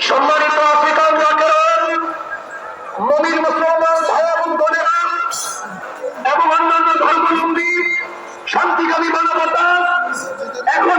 সম্মানিত আফ্রিকান মমিন মুসলমান ভাই এবং বোনেরা এবং অন্যান্য ধর্মাবলম্বী শান্তিকামী মানবতা এখন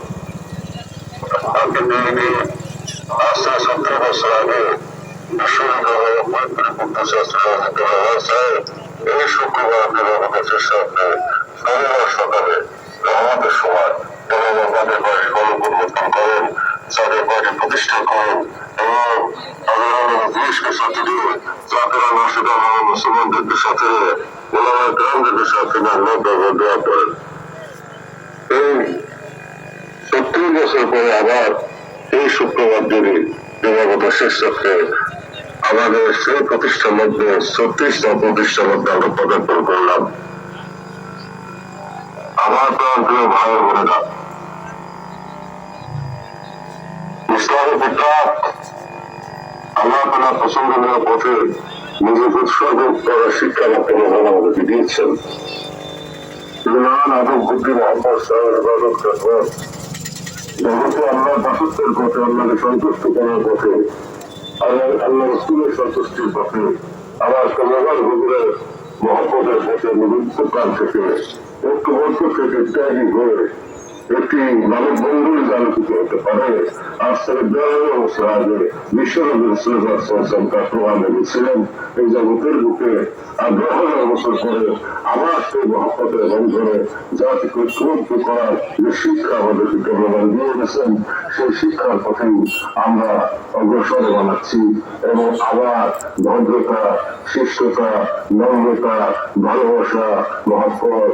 তাদের বাড়ি প্রতিষ্ঠা করেন এবং দেশকে সাথে সাথে ওলামা করেন এই সত্তর বছর পরে আবার এই শুক্রবার দিনে নিরাপত্তা শেষ রাখতে আমাদের সেই প্রতিষ্ঠার মধ্যে ছত্রিশটা প্রতিষ্ঠার মধ্যে আমরা পদার্পণ করলাম। আমার ইসলামের আল্লাহ তালা পথে নিজেকে উৎসর্গ করার শিক্ষা ভগবান আমাদেরকে দিয়েছেন। ইমান, আদব, বুদ্ধি সাহেব ইবাদত জগতে আল্লাহ দাসত্বের পথে আল্লাহকে সন্তুষ্ট করার পথে, আল্লাহ আল্লাহ রসুলের সন্তুষ্টির পথে, আবার কমগার হুজুরের মহব্বতের পথে প্রাণ থেকে ঐক্যবদ্ধ থেকে ত্যাগী হয়ে একটি মানব আলোচিত হতে পারে। আজ থেকে দেড় বিশ্বনবীর লেগেছিলেন এই জগতের বুকে আগ্রহ বছর পরে আবার সেই মহব্বতের বন্ধনে জাতিকে ঐক্যবদ্ধ করার যে শিক্ষা আমাদেরকে প্রমাণ দিয়ে গেছেন সেই শিক্ষার পথেই আমরা অগ্রসর বানাচ্ছি এবং আবার ভদ্রতা, শিষ্টতা, নম্রতা, ভালোবাসা মহব্বত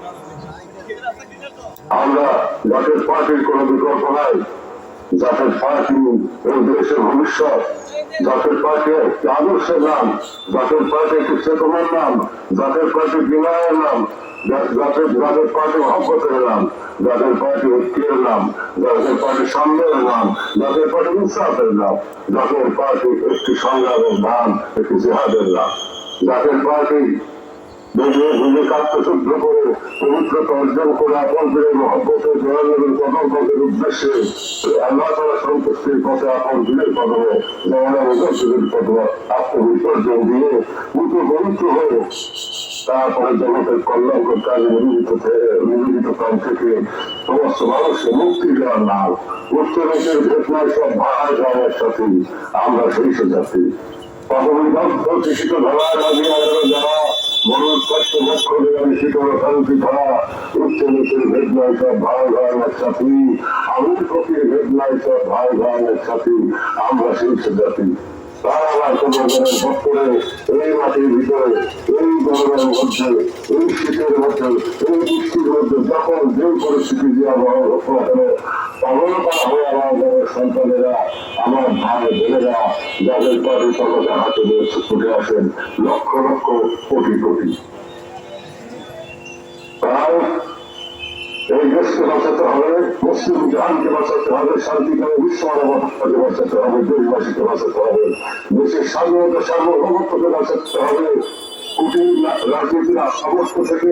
আমরা জাতীয় পার্টির কোন বিকল্প নাই জাতীয় পার্টি এই দেশের ভবিষ্যৎ জাতীয় পার্টি একটি আদর্শের নাম জাতীয় পার্টি একটি চেতনার নাম জাতীয় পার্টি বিনয়ের নাম জাতীয় পার্টি মহব্বতের নাম জাতীয় পার্টি ঐক্যের নাম জাতীয় পার্টি সাম্যের নাম জাতীয় পার্টি ইনসাফের নাম জাতীয় পার্টি একটি সংগ্রামের নাম একটি জেহাদের নাম জাতীয় পার্টি পবিত্রতা অর্জন করে আপন দিনের জয়ানবীর কদম উদ্দেশ্যে আল্লাহ তালা সন্তুষ্টির দিয়ে তারপরে জগতের কল্যাণকর কাজে নিয়োজিত নিয়োজিত কাল থেকে সমস্ত মানুষকে মুক্তি দেওয়ার নাম। উত্তরের সব ভাড়া যাওয়ার সাথে আমরা সেই কৃষিত ধরার আগে আমরা যারা মনোর কষ্ট ভক্ষ আমি শীতল শান্তি ধরা উচ্চ নিচের ভেদনায় সব ভাই ভাইয়ের সাথী আমির ফকির ভেদনায় সব ভাই ভাইয়ের সাথী আমরা শীর্ষ জাতি তার আবার তোমাদের ভক্তরে এই মাটির ভিতরে, এই গরমের যখন যে পরিস্থিতি যে আবহাওয়া হোক না কেন অবনতা আমাদের সন্তানেরা আমার ভাই বোনেরা যাদের পরে পতাকা হাতে নিয়ে ছুটে আসেন লক্ষ লক্ষ কোটি কোটি। তাই এই দেশকে বাঁচাতে হবে, মুসলিম জাহানকে বাঁচাতে হবে শান্তিকামী বিশ্ব মানবতাকে বাঁচাতে হবে, দেশবাসীকে বাঁচাতে হবে, দেশের স্বাধীনতা, সার্বভৌমত্বকে বাঁচাতে হবে। কুটির রাজনীতির সমস্ত থেকে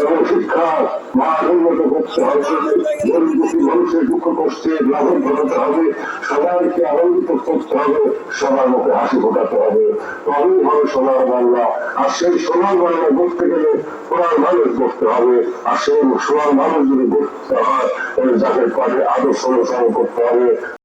এবং শিক্ষা মান উন্নত করতে হবে গরিব মানুষের দুঃখ কষ্টে লাভন ঘটাতে হবে, সবাইকে আনন্দিত করতে হবে, সবার মুখে হাসি ফোটাতে হবে। তবেই হবে সোনার বাংলা। আর সেই সোনার বাংলা করতে গেলে সোনার মানুষ করতে হবে। আর সেই সোনার মানুষ যদি করতে হয়, তাহলে যাদের পাশে আদর্শ অনুসরণ করতে হবে।